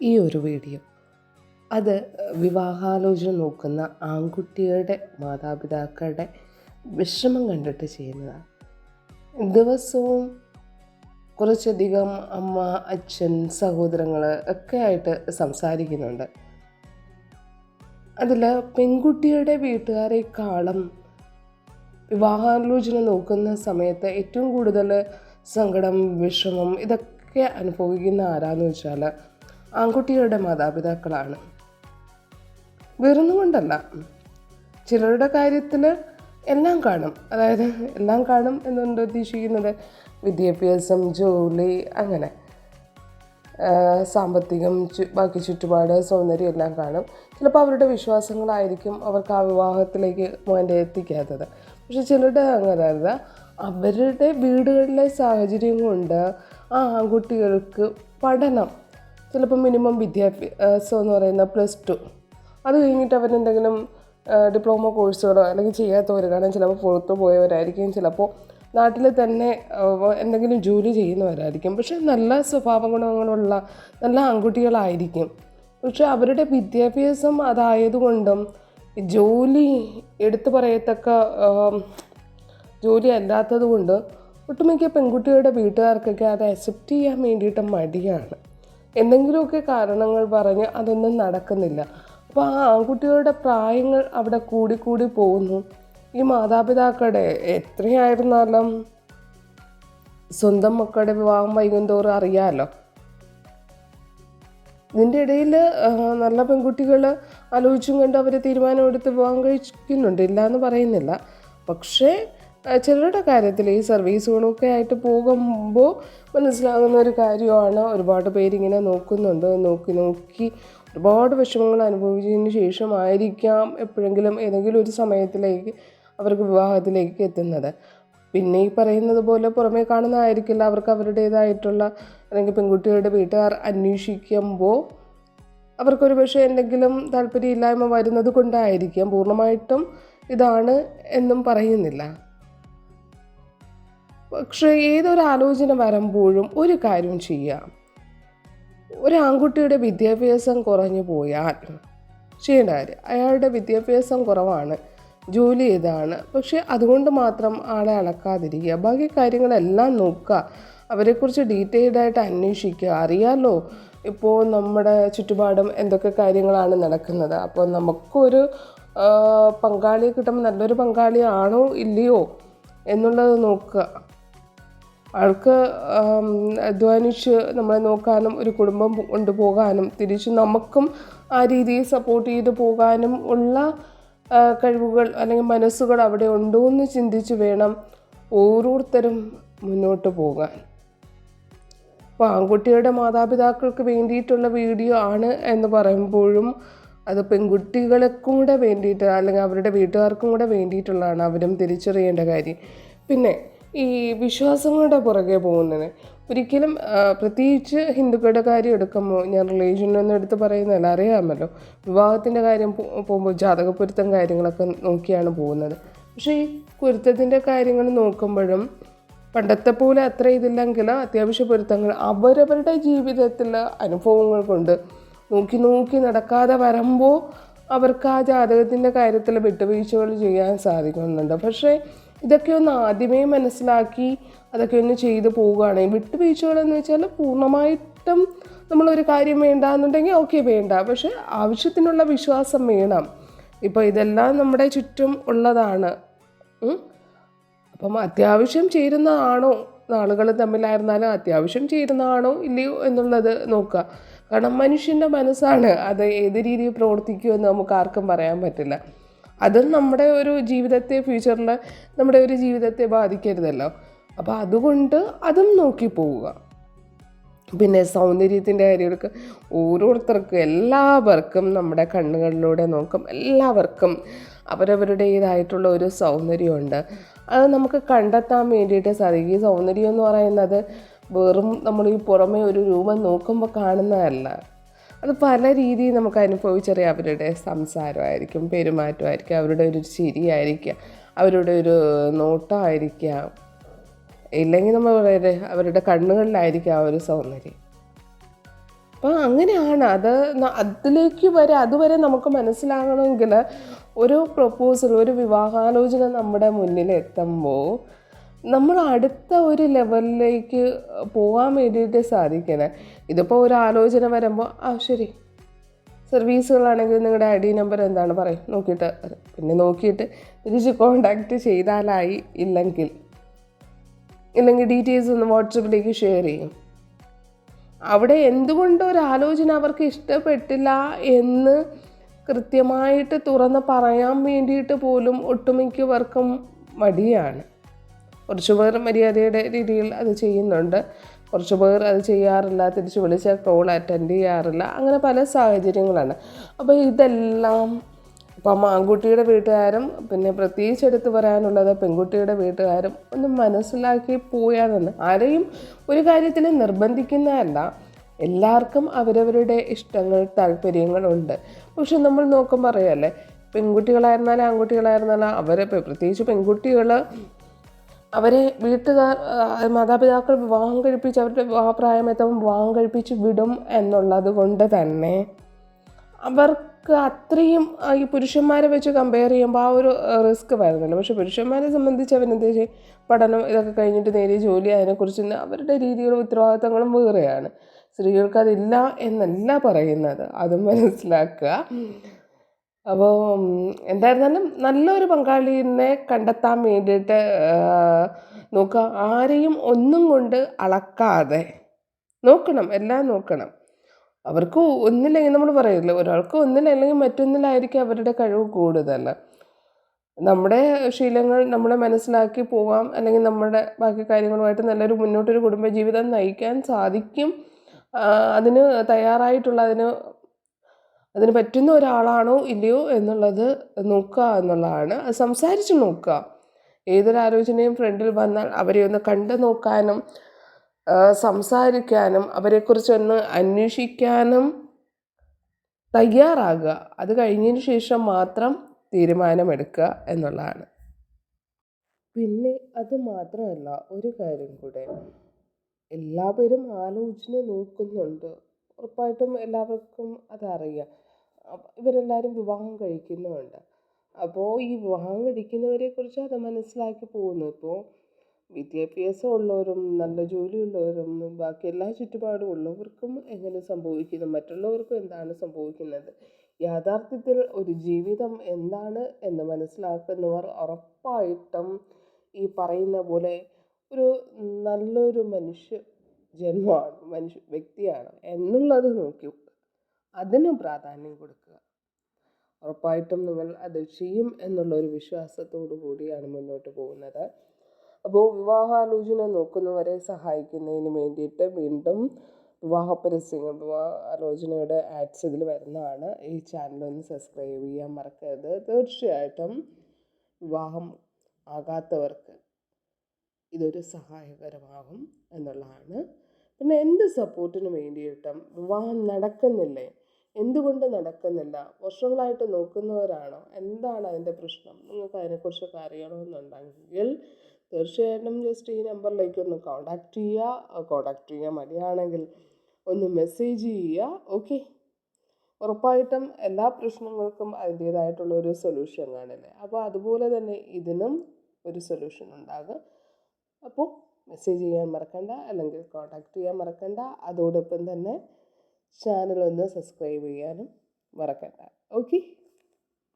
ഈ ഒരു വീഡിയോ. അത് വിവാഹാലോചന നോക്കുന്ന ആൺകുട്ടികളുടെ മാതാപിതാക്കളുടെ വിഷമം കണ്ടിട്ട് ചെയ്യുന്നതാണ്. ദിവസവും കുറച്ചധികം അമ്മ അച്ഛൻ സഹോദരങ്ങൾ ഒക്കെ ആയിട്ട് സംസാരിക്കുന്നുണ്ട്. അതിൽ പെൺകുട്ടിയുടെ വീട്ടുകാരെക്കാളും വിവാഹാലോചന നോക്കുന്ന സമയത്ത് ഏറ്റവും കൂടുതൽ സങ്കടം വിഷമം ഇതൊക്കെ അനുഭവിക്കുന്ന ആരാന്ന് വെച്ചാൽ ആൺകുട്ടികളുടെ മാതാപിതാക്കളാണ്. വെറുന്നുകൊണ്ടല്ല. ചിലരുടെ കാര്യത്തിൽ എല്ലാം കാണും. അതായത് എല്ലാം കാണും എന്നുകൊണ്ട് ഉദ്ദേശിക്കുന്നത് വിദ്യാഭ്യാസം ജോലി അങ്ങനെ. സാമ്പത്തികം ബാക്കി ചുറ്റുപാട് സൗന്ദര്യം എല്ലാം കാണും. ചിലപ്പോൾ അവരുടെ വിശ്വാസങ്ങളായിരിക്കും അവർക്ക് ആ വിവാഹത്തിലേക്ക് മോന്റെ എത്തിക്കാത്തത്. പക്ഷെ ചിലരുടെ അങ്ങനെയല്ല അവരുടെ വീടുകളിലെ സാഹചര്യം കൊണ്ട് ആ ആൺകുട്ടികൾക്ക് പഠനം ചിലപ്പോൾ മിനിമം വിദ്യാഭ്യാസം എന്ന് പറയുന്ന പ്ലസ് ടു അത് കഴിഞ്ഞിട്ട് അവരെന്തെങ്കിലും ഡിപ്ലോമ കോഴ്സുകളോ അല്ലെങ്കിൽ ചെയ്യാത്തവർ കാരണം ചിലപ്പോൾ പുറത്ത് പോയവരായിരിക്കും. ചിലപ്പോൾ നാട്ടിൽ തന്നെ എന്തെങ്കിലും ജോലി ചെയ്യുന്നവരായിരിക്കും. പക്ഷേ നല്ല സ്വഭാവ ഗുണങ്ങളുള്ള നല്ല ആൺകുട്ടികളായിരിക്കും. പക്ഷേ അവരുടെ വിദ്യാഭ്യാസം അതായതുകൊണ്ടും ജോലി എടുത്തു പറയത്തക്ക ജോലി അല്ലാത്തത് കൊണ്ട് ഒട്ടുമിക്ക പെൺകുട്ടികളുടെ വീട്ടുകാർക്കൊക്കെ അത് അക്സെപ്റ്റ് ചെയ്യാൻ വേണ്ടിയിട്ട് മടിയാണ്. എന്തെങ്കിലുമൊക്കെ കാരണങ്ങൾ പറഞ്ഞ് അതൊന്നും നടക്കുന്നില്ല. അപ്പോൾ ആ ആൺകുട്ടികളുടെ പ്രായങ്ങൾ അവിടെ കൂടിക്കൂടി പോകുന്നു. ഈ മാതാപിതാക്കളുടെ എത്രയായിരുന്നാലും സ്വന്തം മക്കളുടെ വിവാഹം വൈകുന്തോറും അറിയാമല്ലോ ഇതിന്റെ ഇടയിൽ നല്ല പെൺകുട്ടികൾ ആലോചിച്ചും കണ്ട് അവർ തീരുമാനമെടുത്ത് വിവാഹം കഴിക്കുന്നുണ്ട്. ഇല്ല എന്ന് പറയുന്നില്ല. പക്ഷേ ചിലരുടെ കാര്യത്തിൽ ഈ സർവീസുകളൊക്കെ ആയിട്ട് പോകുമ്പോൾ മനസ്സിലാകുന്ന ഒരു കാര്യമാണ്. ഒരുപാട് പേരിങ്ങനെ നോക്കുന്നുണ്ട്. നോക്കി നോക്കി ഒരുപാട് വിഷമങ്ങൾ അനുഭവിച്ചതിന് ശേഷമായിരിക്കാം എപ്പോഴെങ്കിലും ഏതെങ്കിലും ഒരു സമയത്തിലേക്ക് അവർക്ക് വിവാഹത്തിലേക്ക് എത്തുന്നത്. പിന്നെ ഈ പറയുന്നത് പോലെ പുറമേ കാണുന്നതായിരിക്കില്ല. അവർക്ക് അവരുടേതായിട്ടുള്ള അല്ലെങ്കിൽ പെൺകുട്ടികളുടെ വീട്ടുകാർ അന്വേഷിക്കുമ്പോൾ അവർക്കൊരു പക്ഷേ എന്തെങ്കിലും താല്പര്യമില്ലായ്മ വരുന്നത് കൊണ്ടായിരിക്കാം. പൂർണമായിട്ടും ഇതാണ് എന്നും പറയുന്നില്ല. പക്ഷേ ഏതൊരു ആലോചന വരുമ്പോഴും ഒരു കാര്യം ചെയ്യാം. ഒരു ആൺകുട്ടിയുടെ വിദ്യാഭ്യാസം കുറഞ്ഞു പോയാൽ ചെയ്യേണ്ട കാര്യം അയാളുടെ വിദ്യാഭ്യാസം കുറവാണ് ജോലി ഇതാണ്. പക്ഷെ അതുകൊണ്ട് മാത്രം ആളെ അളക്കാതിരിക്കുക. ബാക്കി കാര്യങ്ങളെല്ലാം നോക്കുക. അവരെക്കുറിച്ച് ഡീറ്റെയിൽഡ് ആയിട്ട് അന്വേഷിക്കുക. അറിയാമല്ലോ ഇപ്പോൾ നമ്മുടെ ചുറ്റുപാടും എന്തൊക്കെ കാര്യങ്ങളാണ് നടക്കുന്നത്. അപ്പോൾ നമുക്കൊരു പങ്കാളിയെ കിട്ടുമ്പോൾ നല്ലൊരു പങ്കാളിയാണോ ഇല്ലയോ എന്നുള്ളത് നോക്കുക. ആൾക്ക് അധ്വാനിച്ച് നമ്മളെ നോക്കാനും ഒരു കുടുംബം കൊണ്ടുപോകാനും തിരിച്ച് നമുക്കും ആ രീതിയിൽ സപ്പോർട്ട് ചെയ്ത് പോകാനും ഉള്ള കഴിവുകൾ അല്ലെങ്കിൽ മനസ്സുകൾ അവിടെ ഉണ്ടോ എന്ന് ചിന്തിച്ച് വേണം ഓരോരുത്തരും മുന്നോട്ട് പോകാൻ. അപ്പോൾ ആൺകുട്ടിയുടെ മാതാപിതാക്കൾക്ക് വേണ്ടിയിട്ടുള്ള വീഡിയോ ആണ് എന്ന് പറയുമ്പോഴും അത് പെൺകുട്ടികൾക്കും കൂടെ വേണ്ടിയിട്ട് അല്ലെങ്കിൽ അവരുടെ വീട്ടുകാർക്കും കൂടെ വേണ്ടിയിട്ടുള്ളതാണ് അവരും തിരിച്ചറിയേണ്ട കാര്യം. പിന്നെ ഈ വിശ്വാസങ്ങളുടെ പുറകെ പോകുന്നതിന്. ഒരിക്കലും പ്രത്യേകിച്ച് ഹിന്ദുക്കളുടെ കാര്യം എടുക്കുമ്പോൾ ഞാൻ റിലീജിയനൊന്നും എടുത്ത് പറയുന്നതല്ല അറിയാമല്ലോ. വിവാഹത്തിന്റെ കാര്യം പോകുമ്പോൾ ജാതകപ്പൊരുത്തം കാര്യങ്ങളൊക്കെ നോക്കിയാണ് പോകുന്നത്. പക്ഷേ ഈ പൊരുത്തത്തിന്റെ കാര്യങ്ങൾ നോക്കുമ്പോഴും പണ്ടത്തെ പോലെ അത്ര ഇതില്ലെങ്കിൽ അത്യാവശ്യ പൊരുത്തങ്ങൾ അവരവരുടെ ജീവിതത്തിലെ അനുഭവങ്ങൾ കൊണ്ട് നോക്കി നോക്കി നടക്കാതെ വരുമ്പോൾ അവർക്ക് ആ ജാതകത്തിന്റെ കാര്യത്തിൽ വിട്ടുവീഴ്ചകൾ ചെയ്യാൻ സാധിക്കുന്നുണ്ട്. പക്ഷേ ഇതൊക്കെ ഒന്ന് ആദ്യമേ മനസ്സിലാക്കി അതൊക്കെ ഒന്ന് ചെയ്തു പോവുകയാണെങ്കിൽ വിട്ടുവീഴ്ചകളെന്ന് വെച്ചാൽ പൂർണമായിട്ടും നമ്മളൊരു കാര്യം വേണ്ട എന്നുണ്ടെങ്കിൽ ഓക്കെ വേണ്ട. പക്ഷേ ആവശ്യത്തിനുള്ള വിശ്വാസം വേണം. ഇപ്പോൾ ഇതെല്ലാം നമ്മുടെ ചുറ്റും ഉള്ളതാണ്. അപ്പം അത്യാവശ്യം ചേരുന്നതാണോ? നാളുകൾ തമ്മിലായിരുന്നാലും അത്യാവശ്യം ചേരുന്നതാണോ? ഇല്ലയോ എന്നുള്ളത് നോക്കുക. കാരണം മനുഷ്യന്റെ മനസ്സാണ് അത് ഏത് രീതിയിൽ പ്രവർത്തിക്കുമെന്ന് നമുക്ക് ആർക്കും പറയാൻ പറ്റില്ല. അതും നമ്മുടെ ഒരു ജീവിതത്തെ ഫ്യൂച്ചറിൽ നമ്മുടെ ഒരു ജീവിതത്തെ ബാധിക്കരുതല്ലോ. അപ്പോൾ അതുകൊണ്ട് അതും നോക്കി പോവുക. പിന്നെ സൗന്ദര്യത്തിന്റെ കാര്യമൊക്കെ ഓരോരുത്തർക്കും എല്ലാവർക്കും നമ്മുടെ കണ്ണുകളിലൂടെ നോക്കും എല്ലാവർക്കും അവരവരുടേതായിട്ടുള്ള ഒരു സൗന്ദര്യമുണ്ട്. അത് നമുക്ക് കണ്ടെത്താൻ വേണ്ടിയിട്ട് സാധിക്കും. സൗന്ദര്യം എന്ന് പറയുന്നത് വെറും നമ്മൾ ഈ പുറമേ ഒരു രൂപം നോക്കുമ്പോൾ കാണുന്നതല്ല. അത് പല രീതിയിൽ നമുക്ക് അനുഭവിച്ചറിയാം. അവരുടെ സംസാരമായിരിക്കും പെരുമാറ്റമായിരിക്കും അവരുടെ ഒരു ചിരിയായിരിക്കാം അവരുടെ ഒരു നോട്ടമായിരിക്കാം ഇല്ലെങ്കിൽ നമ്മൾ അവരുടെ അവരുടെ കണ്ണുകളിലായിരിക്കും ആ ഒരു സൗന്ദര്യം. അപ്പം അങ്ങനെയാണ്. അത് അതിലേക്ക് വരെ അതുവരെ നമുക്ക് മനസ്സിലാകണമെങ്കിൽ ഒരു പ്രപ്പോസൽ ഒരു വിവാഹാലോചന നമ്മുടെ മുന്നിൽ എത്തുമ്പോൾ നമ്മൾ അടുത്ത ഒരു ലെവലിലേക്ക് പോകാൻ വേണ്ടിയിട്ട് സാധിക്കണേ ഇതിപ്പോൾ ഒരു ആലോചന വരുമ്പോൾ ആ ശരി. സർവീസുകളാണെങ്കിൽ നിങ്ങളുടെ ഐ ഡി നമ്പർ എന്താണ്? പറയും. നോക്കിയിട്ട് പിന്നെ നോക്കിയിട്ട് തിരിച്ച് കോണ്ടാക്റ്റ് ചെയ്താലായി ഇല്ലെങ്കിൽ. ഇല്ലെങ്കിൽ ഡീറ്റെയിൽസ് ഒന്ന് വാട്സപ്പിലേക്ക് ഷെയർ ചെയ്യും. അവിടെ എന്തുകൊണ്ട് ഒരു ആലോചന അവർക്ക് ഇഷ്ടപ്പെട്ടില്ല എന്ന് കൃത്യമായിട്ട് തുറന്ന് പറയാൻ വേണ്ടിയിട്ട് പോലും ഒട്ടുമിക്കവർക്കും മടിയാണ്. കുറച്ച് പേർ മര്യാദയുടെ രീതിയിൽ അത് ചെയ്യുന്നുണ്ട്. കുറച്ച് പേർ അത് ചെയ്യാറില്ല തിരിച്ച് വിളിച്ചാൽ കോൾ അറ്റൻഡ് ചെയ്യാറില്ല. അങ്ങനെ പല സാഹചര്യങ്ങളാണ്. അപ്പോൾ ഇതെല്ലാം ഇപ്പം ആൺകുട്ടിയുടെ വീട്ടുകാരും പിന്നെ പ്രത്യേകിച്ച് എടുത്തു പറയാനുള്ളത് പെൺകുട്ടിയുടെ വീട്ടുകാരും ഒന്ന് മനസ്സിലാക്കി പോയാലെന്ന് ആരെയും ഒരു കാര്യത്തിൽ നിർബന്ധിക്കുന്നതല്ല. എല്ലാവർക്കും അവരവരുടെ ഇഷ്ടങ്ങൾ താല്പര്യങ്ങളുണ്ട് പക്ഷെ നമ്മൾ നോക്കുമ്പോൾ അറിയാമല്ലേ പെൺകുട്ടികളായിരുന്നാലും ആൺകുട്ടികളായിരുന്നാലും അവരെ പ്രത്യേകിച്ച് പെൺകുട്ടികൾ അവരെ വീട്ടുകാർ മാതാപിതാക്കൾ വിവാഹം കഴിപ്പിച്ച് അവരുടെ വിവാഹപ്രായമെത്തുമ്പോൾ വിവാഹം കഴിപ്പിച്ച് വിടും എന്നുള്ളത് കൊണ്ട് തന്നെ അവർക്ക് അത്രയും ഈ പുരുഷന്മാരെ വെച്ച് കമ്പയർ ചെയ്യുമ്പോൾ ആ ഒരു റിസ്ക് വരുന്നില്ല പക്ഷെ പുരുഷന്മാരെ സംബന്ധിച്ച് അവരെന്താ ചെയ്യും? പഠനം ഇതൊക്കെ കഴിഞ്ഞിട്ട് നേരിയ ജോലി അതിനെക്കുറിച്ച് അവരുടെ രീതികളും ഉത്തരവാദിത്തങ്ങളും വേറെയാണ്. സ്ത്രീകൾക്ക് അതില്ല എന്നല്ല പറയുന്നത്. അത് മനസ്സിലാക്കുക. അപ്പോൾ എന്തായിരുന്നാലും നല്ലൊരു പങ്കാളിനെ കണ്ടെത്താൻ വേണ്ടിയിട്ട് നോക്കുക. ആരെയും ഒന്നും കൊണ്ട് അളക്കാതെ നോക്കണം എല്ലാം നോക്കണം. അവർക്ക് ഒന്നില്ലെങ്കിൽ നമ്മൾ പറയില്ല ഒരാൾക്ക് ഒന്നിലല്ലെങ്കിൽ മറ്റൊന്നിലായിരിക്കും അവരുടെ കഴിവ് കൂടുതൽ. നമ്മുടെ ശീലങ്ങൾ നമ്മളെ മനസ്സിലാക്കി പോകാം അല്ലെങ്കിൽ നമ്മുടെ ബാക്കി കാര്യങ്ങളുമായിട്ട് നല്ലൊരു മുന്നോട്ടൊരു കുടുംബജീവിതം നയിക്കാൻ സാധിക്കും. അതിന് തയ്യാറായിട്ടുള്ള അതിന് അതിന് പറ്റുന്ന ഒരാളാണോ ഇല്ലയോ എന്നുള്ളത് നോക്കുക എന്നുള്ളതാണ്. അത് സംസാരിച്ച് നോക്കുക. ഏതൊരു ആലോചനയും ഫ്രണ്ടിൽ വന്നാൽ അവരെ ഒന്ന് കണ്ടു നോക്കാനും സംസാരിക്കാനും അവരെക്കുറിച്ചൊന്ന് അന്വേഷിക്കാനും തയ്യാറാകുക. അത് കഴിഞ്ഞതിന് ശേഷം മാത്രം തീരുമാനമെടുക്കുക എന്നുള്ളതാണ്. പിന്നെ അത് മാത്രമല്ല ഒരു കാര്യം കൂടെ. എല്ലാവരും ആലോചന നോക്കുന്നുണ്ട്. ഉറപ്പായിട്ടും എല്ലാവർക്കും അതറിയാം. ഇവരെല്ലാവരും വിവാഹം കഴിക്കുന്നുമുണ്ട് അപ്പോൾ ഈ വിവാഹം കഴിക്കുന്നവരെ കുറിച്ച് അത് മനസ്സിലാക്കി പോകുന്നു. ഇപ്പോൾ വിദ്യാഭ്യാസം ഉള്ളവരും നല്ല ജോലിയുള്ളവരും ബാക്കി എല്ലാ ചുറ്റുപാടും ഉള്ളവർക്കും എങ്ങനെ സംഭവിക്കുന്നു? മറ്റുള്ളവർക്കും എന്താണ് സംഭവിക്കുന്നത്? യാഥാർത്ഥ്യത്തിൽ ഒരു ജീവിതം എന്താണ് എന്ന് മനസ്സിലാക്കുന്നവർ ഉറപ്പായിട്ടും ഈ പറയുന്ന പോലെ ഒരു നല്ലൊരു മനുഷ്യ ജന്മമാണ് മനുഷ്യ വ്യക്തിയാണ് എന്നുള്ളത് നോക്കി അതിന് പ്രാധാന്യം കൊടുക്കുക. ഉറപ്പായിട്ടും നിങ്ങൾ അത് ചെയ്യും എന്നുള്ള ഒരു വിശ്വാസത്തോടു കൂടിയാണ് മുന്നോട്ട് പോകുന്നത്. അപ്പോൾ വിവാഹാലോചന നോക്കുന്നവരെ സഹായിക്കുന്നതിന് വേണ്ടിയിട്ട് വീണ്ടും വിവാഹ പരസ്യങ്ങൾ വിവാഹ ആലോചനയുടെ ആഡ്സ് ഇതിൽ വരുന്നതാണ്. ഈ ചാനൽ ഒന്ന് സബ്സ്ക്രൈബ് ചെയ്യാൻ മറക്കരുത്. തീർച്ചയായിട്ടും വിവാഹം ആകാത്തവർക്ക് ഇതൊരു സഹായകരമാകും എന്നുള്ളതാണ്. പിന്നെ എന്ത് സപ്പോർട്ടിന് വേണ്ടിയിട്ടും വിവാഹം നടക്കുന്നില്ലേ? എന്തുകൊണ്ട് നടക്കുന്നില്ല? വർഷങ്ങളായിട്ട് നോക്കുന്നവരാണോ? എന്താണ് അതിന്റെ പ്രശ്നം? നിങ്ങൾക്ക് അതിനെക്കുറിച്ചൊക്കെ അറിയണമെന്നുണ്ടെങ്കിൽ തീർച്ചയായിട്ടും ജസ്റ്റ് ഈ നമ്പറിലേക്ക് ഒന്ന് കോണ്ടാക്ട് ചെയ്യുക. കോണ്ടാക്ട് ചെയ്യാൻ മടിയാണെങ്കിൽ ഒന്ന് മെസ്സേജ് ചെയ്യുക. ഓക്കെ ഉറപ്പായിട്ടും എല്ലാ പ്രശ്നങ്ങൾക്കും അതിന്റേതായിട്ടുള്ള ഒരു സൊല്യൂഷൻ കാണില്ലേ അപ്പോൾ അതുപോലെ തന്നെ ഇതിനും ഒരു സൊല്യൂഷൻ ഉണ്ടാകും. അപ്പോൾ മെസ്സേജ് ചെയ്യാൻ മറക്കണ്ട. അല്ലെങ്കിൽ കോണ്ടാക്ട് ചെയ്യാൻ മറക്കണ്ട. അതോടൊപ്പം തന്നെ ചാനൽ ഒന്ന് സബ്സ്ക്രൈബ് ചെയ്യാനും മറക്കണ്ട. ഓക്കെ?